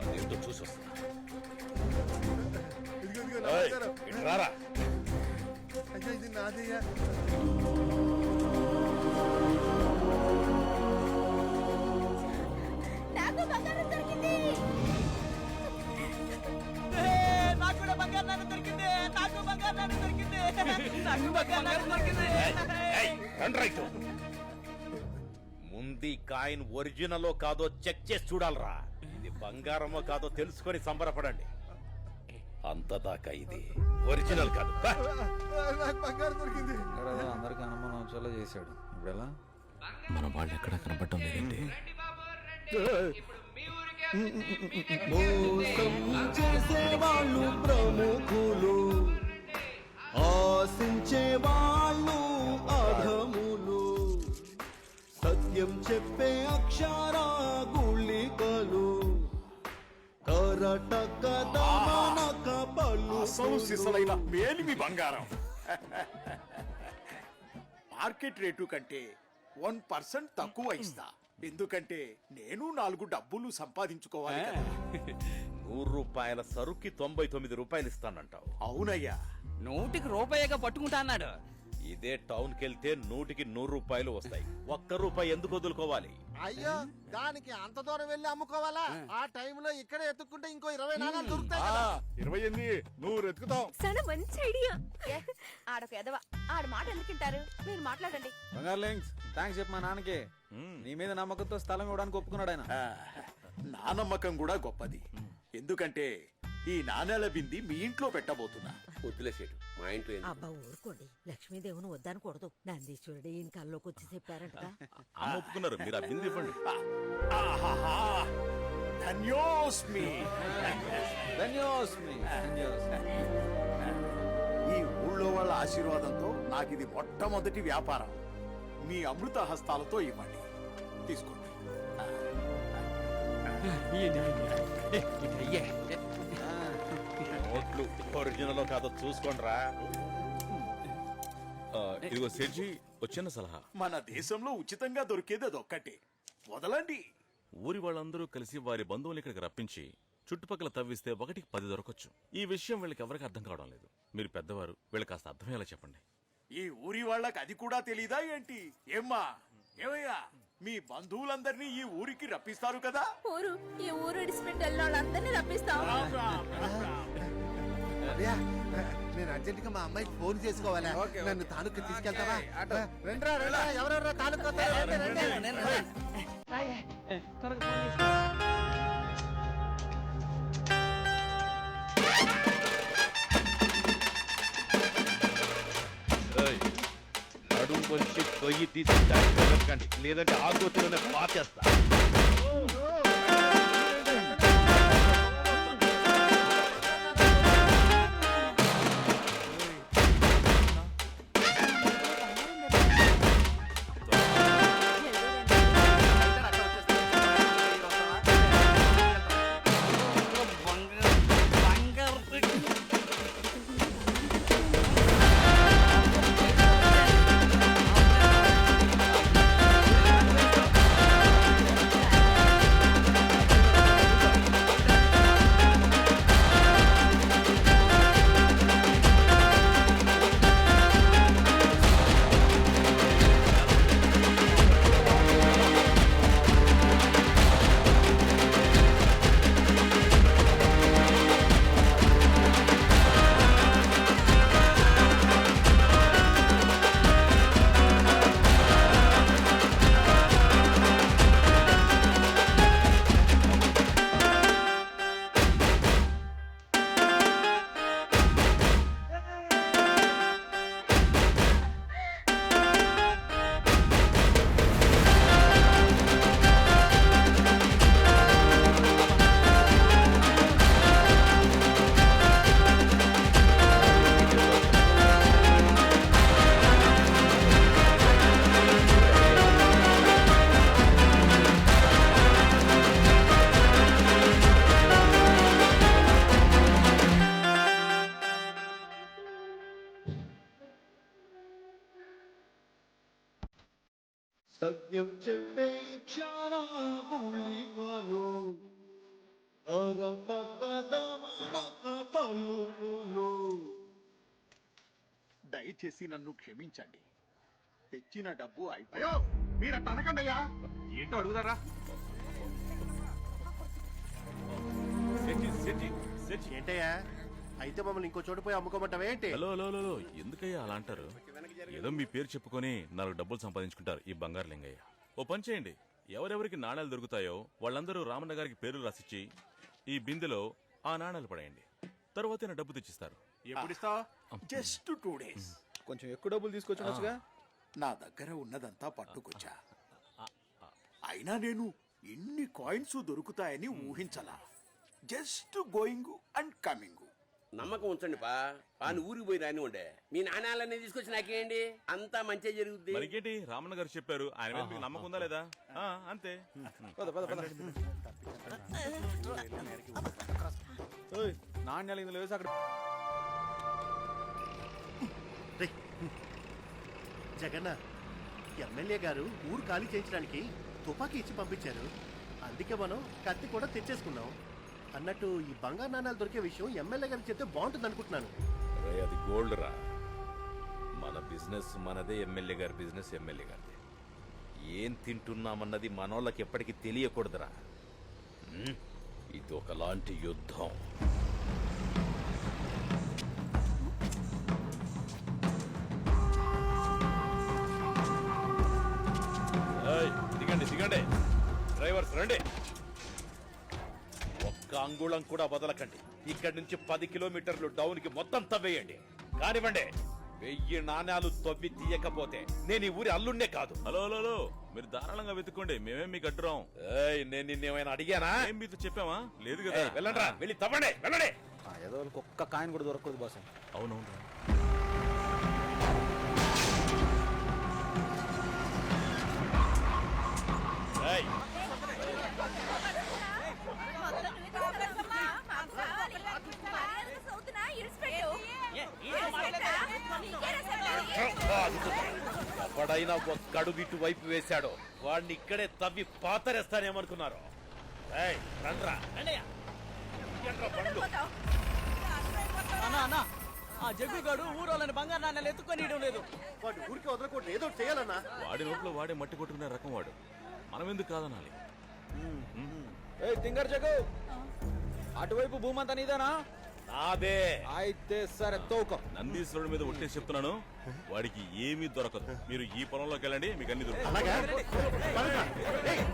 అదేంటో చూసి వస్తున్నా ఏయ్, ఇటు రారా అయ్యా ఇది నాదయ్యా నాకు బంగారం దొరికింది నాకు కూడా బంగారు నాన్న దొరికింది నాకు బంగారు నాన్న దొరికింది నాకు బంగారు నాన్న దొరికింది ఏయ్, ముందు కాయిన్ ఒరిజినలో కాదో చెక్ చేసి చూడాలరా. ఇది బంగారమో కాదో తెలుసుకొని సంబరపడండి. అంతదాకా ఇది ఒరిజినల్ కాదు. బా. నాకు బంగారం దొరికింది. అందరికి అనుమానం వచ్చేలా చేశాడు. ఇప్పుడు ఎలా? మన వాళ్ళు ఎక్కడ కనపడటం లేదండి. చేసేవాళ్ళు ప్రముఖులు. ఆశించే వాళ్ళు అధములు. సత్యం చెప్పే అక్షర గుళికలు కరటక దమనక పలు మేలిమి బంగారం. మార్కెట్ రేటు కంటే వన్ పర్సెంట్ తక్కువ ఇస్తా. ఎందుకంటే నేను నాలుగు డబ్బులు సంపాదించుకోవాలి కదా. నూరు రూపాయల సరుకి తొంభై తొమ్మిది రూపాయలు ఇస్తానంటావు. అవునయ్యా. నూటికి రూపాయిగా పట్టుకుంటా అన్నాడు. ఇదే టౌన్కి వెళ్తే నూటికి నూరు రూపాయలు వస్తాయి. ఒక్క రూపాయి ఎందుకు వదులుకోవాలి? అయ్యో దానికి అంత దూరం వెళ్ళి అమ్ముకోవాలా? ఆ. టైంలో ఇక్కడే ఎత్తుక్కుంటే ఇంకో ఇరవై నాణాలు దొరుకుతాయి కదా. ఇరవై ఎనిమిది నువ్వు ఎత్తుకుతావు చాలా మంచి ఐడియా. ఆడొక ఎదవ ఆడ మాట ఎందుకుంటారు మీరు మాట్లాడండి. బంగారు లింక్స్ థ్యాంక్స్ చెప్పు మా నాన్నకి. నీ మీద నమ్మకంతో స్థలం ఇవ్వడానికి ఒప్పుకున్నాడు ఆయన. నా నమ్మకం కూడా గొప్పది. ఎందుకంటే ఈ నాణేల బింది మీ ఇంట్లో పెట్టబోతున్నా. వదిలేసేటు మా ఇంట్లో ఎందుకు? అబ్బా ఊరుకోండి. లక్ష్మీదేవిని వద్దనకూడదు. నందీశ్వరుడు ఈయన కల్లోకి వచ్చి చెప్పారంట. అమ్మ ఒప్పుకున్నారు. మీరు ఆ బిందు ఇవ్వండి. ఆహాహా. ధన్యోస్మి. ధన్యోస్మి ధన్యోస్మి. ఈ ఊళ్ళో వాళ్ళ ఆశీర్వాదంతో నాకు ఇది మొట్టమొదటి వ్యాపారం. మీ అమృత హస్తాలతో ఇవ్వండి. తీసుకోండి. నోట్లు ఒరిజినల్ కాదో చూసుకోండి రా ఇదిగో సెడ్జి వచ్చిన సలహా. మన దేశంలో ఉచితంగా దొరికేది అదొక్కటే. వదలండి. ఊరి వాళ్ళందరూ కలిసి వారి బంధువులు ఇక్కడికి రప్పించి చుట్టుపక్కల తవ్విస్తే ఒకటికి పది దొరకచ్చు. ఈ విషయం వీళ్ళకి ఎవరికి అర్థం కావడం లేదు. మీరు పెద్దవారు వీళ్ళకి కాస్త అర్థమయ్యేలా చెప్పండి. ఈ ఊరి వాళ్ళకి అది కూడా తెలీదా ఏంటి? ఏమ్మా? ఏమయ్యా? మీ బంధువులందరినీ ఈ ఊరికి రప్పిస్తారు కదా? ఊరు ఈ ఊరు ఇడిచిపెట్టి వెళ్ళిన వాళ్ళందరినీ రప్పిస్తాం రామ్ రామ్, రామ్ రామ్. అయ్యా నేను అర్జెంట్గా మా అమ్మాయికి ఫోన్ చేసుకోవాలా? నన్ను తాలూకు తీసుకెళ్తావా? రండ్రా రండ్రా ఎవరెవరో తాలూకు నడుం వచ్చి కొయ్యి తీసి. లేదంటే ఆగోతులోనే పాచేస్తా సత్యం చెప్పే దయచేసి నన్ను క్షమించండి. తెచ్చిన డబ్బు అయిపోయో. మీరు అనకండియా ఏంటో సెట్టి ఏంటయ్యా? అయితే మమ్మల్ని ఇంకో చోటు పోయి అమ్ముకోమంటావా ఏంటి? Hello hello hello hello. ఎందుకయ్యా అలా అంటారు? ఏదో మీ పేరు చెప్పుకొని నాలుగు డబ్బులు సంపాదించుకుంటారు ఈ బంగారు లింగయ్య. ఓ పని చేయండి. ఎవరెవరికి నాణాలు దొరుకుతాయో వాళ్ళందరూ రామన్న గారికి పేర్లు రాసిచ్చి ఈ బిందెలో ఆ నాణాలు పడేయండి. తర్వాత డబ్బు తెచ్చిస్తారు. ఎప్పుడు ఇస్తావు? Just two days. కొంచెం ఎక్కువ డబ్బులు తీసుకొచ్చుకోవచ్చుగా నా దగ్గర ఉన్నదంతా పట్టుకొచ్చా? అయినా నేను ఎన్ని కాయిన్స్ దొరుకుతాయని ఊహించలా. Just going and coming. నమ్మకం ఉంచండి పా. పాని ఊరికి పోయి రాని ఉండే మీ నాణాలన్నీ తీసుకొచ్చి నాకేంటి? అంతా మంచిగా జరుగుద్ది. మరికేంటి? రామన్న గారు చెప్పారు. ఆయన మీద మీకు నమ్మకం ఉందా లేదా? ఆ, అంతే. పద పద పద. ఓయ్, నాణ్యాలు ఇందులో వేసి అక్కడ జగన్న ఎమ్మెల్యే గారు ఊరు ఖాళీ చేయించడానికి తుపాకీ ఇచ్చి పంపించారు. అందుకే మనం కత్తి కూడా తెచ్చేసుకున్నాం. అన్నట్టు ఈ బంగారు నాణాలు దొరికే విషయం ఎమ్మెల్యే గారికి చెప్తే బాగుంటుంది అనుకుంటున్నాను. రేయ్, అది గోల్డ్ రా. మన బిజినెస్ మనదే ఎమ్మెల్యే గారి బిజినెస్ ఎమ్మెల్యే గారిదే. ఏం తింటున్నామన్నది మనోళ్ళకి ఎప్పటికీ తెలియకూడదురా. ఉమ్, ఇది ఒకలాంటి యుద్ధం. ఏయ్, దిగండి దిగండి. డ్రైవర్స్ రండి. ఒక్క అంగుళం కూడా వదలకండి. ఇక్కడి నుంచి పది కిలోమీటర్లు డౌన్కి మొత్తం తవ్వేయండి. కానివ్వండి వెయ్యి నాణ్యాలు తవ్వి తీయకపోతే నేను ఈ ఊరి అల్లుండే కాదు. Hello hello hello. మీరు ధారాళంగా వెతుక్కోండి మేమేం మీకు అడ్డురాం. ఏయ్ నేను నిన్నేమైనా అడిగానా? ఏం మీతో చెప్పామా? లేదు కదా. ఏయ్, వెళ్ళండ్రా వెళ్ళి తవ్వండి వెళ్ళండి. ఆ, ఏదో ఒక్క కాయిన్ కూడా దొరకదు బాస్. అవునవును ఏయ్, ఎవడైనా ఒక్కడుగు ఇటు వైపు వేశాడో. వాడిని ఇక్కడే తవ్వి పాతరేస్తానేమనుకున్నారు. రండ్రా? అన్నా అన్నా. ఆ జగ్గుగాడు ఊరోళ్ళని బంగారు నాణ్యాలు ఎత్తుకొని లేదు. వాడు ఊరికి వదలకూడదు. ఏదో చేయాలన్నా. వాడి నోట్లో వాడే మట్టి కొట్టుకునే రకం వాడు. మనం ఎందుకు కాదనాలి ఏయ్ తింగర్ జగ్గు. అటువైపు భూమి అంతా నీదేనా? నాదే. అయితే సరే తోకం నందీశ్వరుడి మీద ఒట్టేసి చెప్తున్నాను. వాడికి ఏమీ దొరకదు. మీరు ఈ పొలంలోకి వెళ్ళండి మీకు అన్ని దొరుకుతాయి. అలాగా? పదండ్రా. ఏయ్,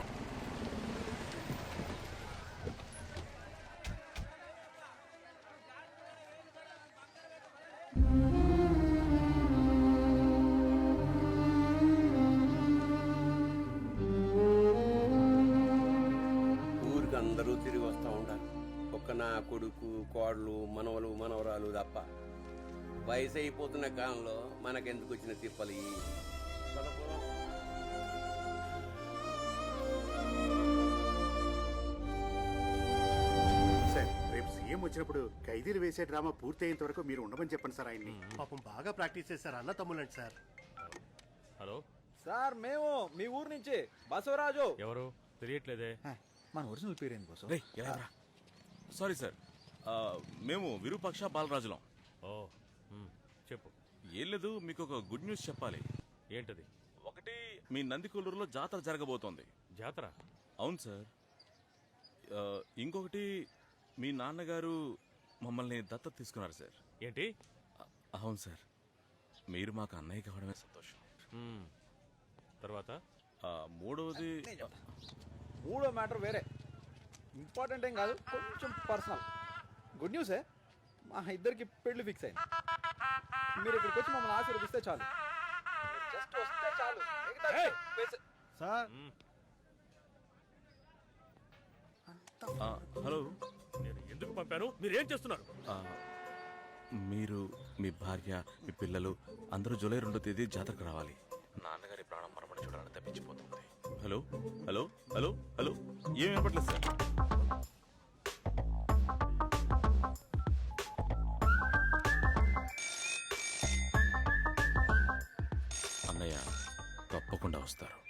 ఊరికి అందరూ తిరిగి వస్తా ఉండాలి. ఒక్క నా కొడుకు కోడలు మనవలు మనవరాలు తప్ప వయసు అయిపోతున్న కాలంలో మనకెందుకు వచ్చిన తిప్పలు. సార్ రేపు సీఎం వచ్చినప్పుడు ఖైదీలు వేసే డ్రామా పూర్తయ్యేంత వరకు మీరు ఉండమని చెప్పండి సార్ ఆయన్ని. పాపం బాగా ప్రాక్టీస్ చేశారు అన్న తమ్ములండి సార్. హలో? సార్ మేము మీ ఊరు నుంచి బసవరాజు. ఎవరు? తెలియట్లేదే. మన ఒరిజినల్ పేరు ఏంటి బాసు రేయ్, ఎలా రా? Sorry sir. మేము విరూపాక్ష బాలరాజులం. ఓ చెప్పు. ఏం లేదు మీకు ఒక గుడ్ న్యూస్ చెప్పాలి. ఏంటది? ఒకటి మీ నందికొల్లూరులో జాతర జరగబోతోంది. జాతర? అవును సార్. ఆ, ఇంకొకటి మీ నాన్నగారు మమ్మల్ని దత్తత తీసుకున్నారు సార్. ఏంటి? అ- అవును సార్. మీరు మాకు అన్నయ్య కావడమే సంతోషం. మ్మ్. తర్వాత? ఆ, మూడవది మూడో మ్యాటర్ వేరే. ఇంపార్టెంట్ ఏం కాదు కొంచెం పర్సనల్. గుడ్ న్యూసే? మా ఇద్దరికి పెళ్ళి ఫిక్స్ అయింది. మీరు ఇక్కడికి వచ్చి మమ్మల్ని ఆశీర్వదిస్తే చాలు. జస్ట్ వస్తే చాలు. సార్. హలో. నేను ఎందుకు పంపాను? మీరేం చేస్తున్నారు? ఆ, మీరు మీ భార్య మీ పిల్లలు అందరూ జూలై రెండో తేదీ జాతరకు రావాలి. నాన్నగారి ప్రాణం మరమని చూడాలని తప్పించిపోతుంది. హలో? హలో? హలో? హలో? ఏం వినపట్లేదు సార్. అన్నయ్య తప్పకుండా వస్తారు.